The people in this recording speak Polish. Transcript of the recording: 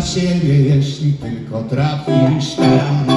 siebie, jeśli tylko trafisz tam.